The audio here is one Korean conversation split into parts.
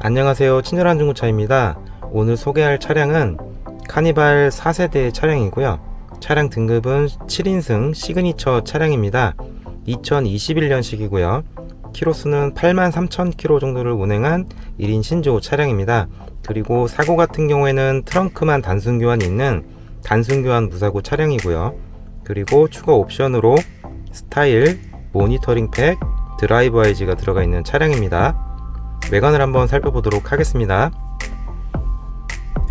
안녕하세요. 친절한 중고차입니다. 오늘 소개할 차량은 카니발 4세대 차량이고요. 차량 등급은 7인승 시그니처 차량입니다. 2021년식이고요. 키로수는 83,000km 정도를 운행한 1인 신조 차량입니다. 그리고 사고 같은 경우에는 트렁크만 단순 교환이 있는 단순 교환 무사고 차량이고요. 그리고 추가 옵션으로 스타일, 모니터링 팩, 드라이브 아이즈가 들어가 있는 차량입니다. 외관을 한번 살펴보도록 하겠습니다.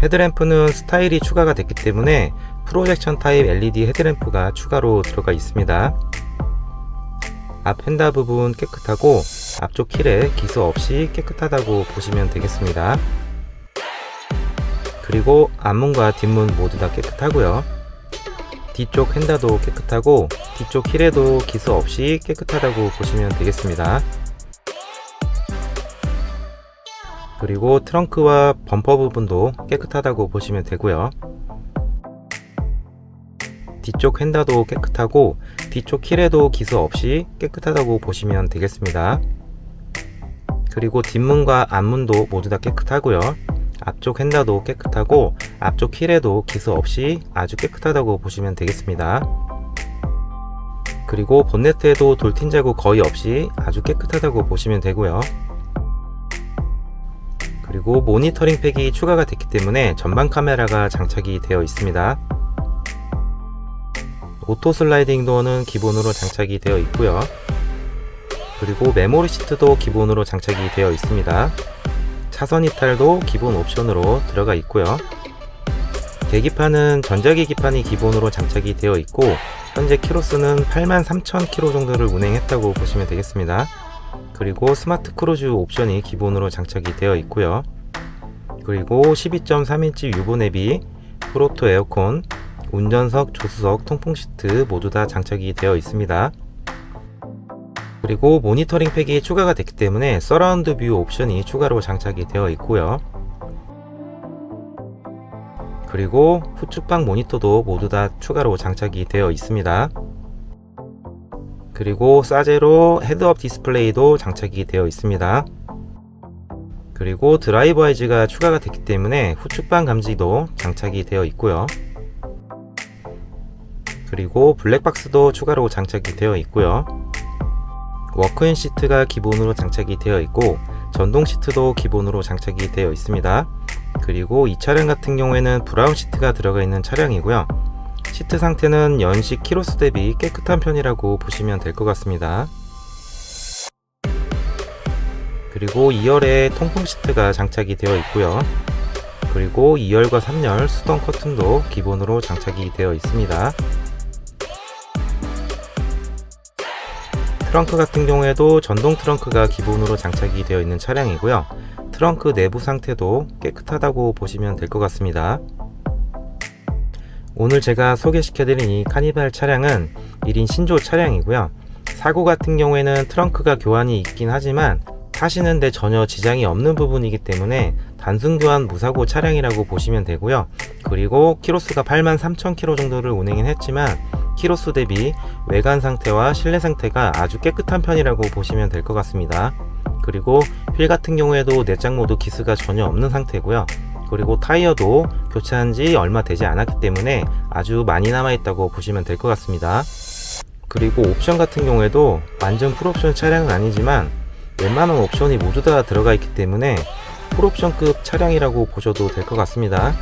헤드램프는 스타일이 추가가 됐기 때문에 프로젝션 타입 LED 헤드램프가 추가로 들어가 있습니다. 앞 휀다 부분 깨끗하고 앞쪽 킬에 기스 없이 깨끗하다고 보시면 되겠습니다. 그리고 앞문과 뒷문 모두 다 깨끗하고요. 뒤쪽 휀다도 깨끗하고 뒤쪽 힐에도 기스 없이 깨끗하다고 보시면 되겠습니다. 그리고 트렁크와 범퍼 부분도 깨끗하다고 보시면 되고요. 뒤쪽 휀다도 깨끗하고 뒤쪽 힐에도 기스 없이 깨끗하다고 보시면 되겠습니다. 그리고 뒷문과 앞문도 모두 다 깨끗하고요. 앞쪽 휀다도 깨끗하고 앞쪽 힐에도 기스 없이 아주 깨끗하다고 보시면 되겠습니다. 그리고 본네트에도 돌틴 자국 거의 없이 아주 깨끗하다고 보시면 되고요. 그리고 모니터링 팩이 추가가 됐기 때문에 전방 카메라가 장착이 되어 있습니다. 오토 슬라이딩 도어는 기본으로 장착이 되어 있고요. 그리고 메모리 시트도 기본으로 장착이 되어 있습니다. 차선 이탈도 기본 옵션으로 들어가 있고요. 계기판은 전자계기판이 기본으로 장착이 되어 있고 현재 키로수는 83,000km 정도를 운행했다고 보시면 되겠습니다. 그리고 스마트 크루즈 옵션이 기본으로 장착이 되어 있고요. 그리고 12.3인치 유보 내비, 프로토 에어컨, 운전석, 조수석, 통풍 시트 모두 다 장착이 되어 있습니다. 그리고 모니터링 팩이 추가가 됐기 때문에 서라운드 뷰 옵션이 추가로 장착이 되어 있고요. 그리고 후측방 모니터도 모두 다 추가로 장착이 되어 있습니다. 그리고 사제로 헤드업 디스플레이도 장착이 되어 있습니다. 그리고 드라이브 아이즈가 추가가 됐기 때문에 후측방 감지도 장착이 되어 있고요. 그리고 블랙박스도 추가로 장착이 되어 있고요. 워크인 시트가 기본으로 장착이 되어 있고 전동 시트도 기본으로 장착이 되어 있습니다. 그리고 이 차량 같은 경우에는 브라운 시트가 들어가 있는 차량이고요. 시트 상태는 연식 키로수 대비 깨끗한 편이라고 보시면 될 것 같습니다. 그리고 2열에 통풍 시트가 장착이 되어 있고요. 그리고 2열과 3열 수동 커튼도 기본으로 장착이 되어 있습니다. 트렁크 같은 경우에도 전동 트렁크가 기본으로 장착이 되어 있는 차량이고요. 트렁크 내부 상태도 깨끗하다고 보시면 될 것 같습니다. 오늘 제가 소개시켜드린 이 카니발 차량은 1인 신조 차량이고요. 사고 같은 경우에는 트렁크가 교환이 있긴 하지만 타시는데 전혀 지장이 없는 부분이기 때문에 단순 교환 무사고 차량이라고 보시면 되고요. 그리고 키로수가 83,000km 정도를 운행은 했지만 키로수 대비 외관 상태와 실내 상태가 아주 깨끗한 편이라고 보시면 될 것 같습니다. 그리고 휠 같은 경우에도 내장 모드 기스가 전혀 없는 상태고요. 그리고 타이어도 교체한 지 얼마 되지 않았기 때문에 아주 많이 남아있다고 보시면 될 것 같습니다. 그리고 옵션 같은 경우에도 완전 풀옵션 차량은 아니지만 웬만한 옵션이 모두 다 들어가 있기 때문에 풀옵션급 차량이라고 보셔도 될 것 같습니다.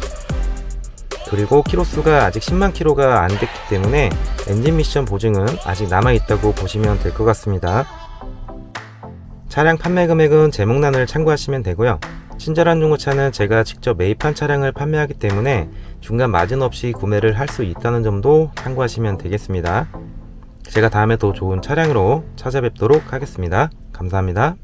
그리고 키로수가 아직 10만 킬로가 안 됐기 때문에 엔진 미션 보증은 아직 남아있다고 보시면 될 것 같습니다. 차량 판매 금액은 제목란을 참고하시면 되고요. 친절한 중고차는 제가 직접 매입한 차량을 판매하기 때문에 중간 마진 없이 구매를 할 수 있다는 점도 참고하시면 되겠습니다. 제가 다음에 더 좋은 차량으로 찾아뵙도록 하겠습니다. 감사합니다.